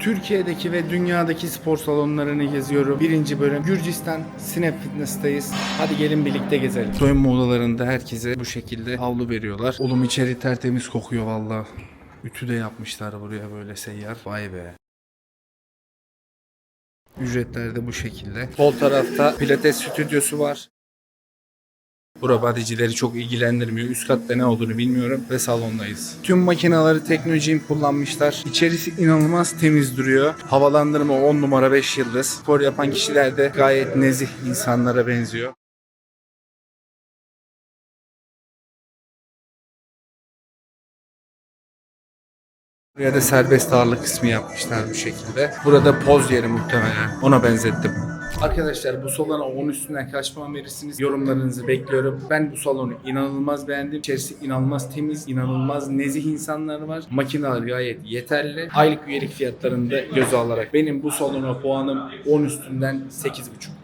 Türkiye'deki ve dünyadaki spor salonlarını geziyorum. Birinci bölüm Gürcistan Snap Fitness'tayız. Hadi gelin birlikte gezelim. Soyunma odalarında herkese bu şekilde havlu veriyorlar. Oğlum içeri tertemiz kokuyor valla. Ütü de yapmışlar buraya böyle seyyar. Vay be. Ücretler de bu şekilde. Sol tarafta pilates stüdyosu var. Bura badicileri çok ilgilendirmiyor. Üst katta ne olduğunu bilmiyorum ve salondayız. Tüm makineleri Teknogym kullanmışlar. İçerisi inanılmaz temiz duruyor. Havalandırma 10 numara 5 yıldız. Spor yapan kişiler de gayet nezih insanlara benziyor. Buraya da serbest ağırlık kısmı yapmışlar bu şekilde. Burada poz yeri muhtemelen. Ona benzettim. Arkadaşlar bu salona 10 üstünden kaç puan verirsiniz? Yorumlarınızı bekliyorum. Ben bu salonu inanılmaz beğendim. İçerisi inanılmaz temiz, inanılmaz nezih insanlar var. Makineler gayet yeterli. Aylık üyelik fiyatlarını da göze alarak benim bu salona puanım 10 üstünden 8,5.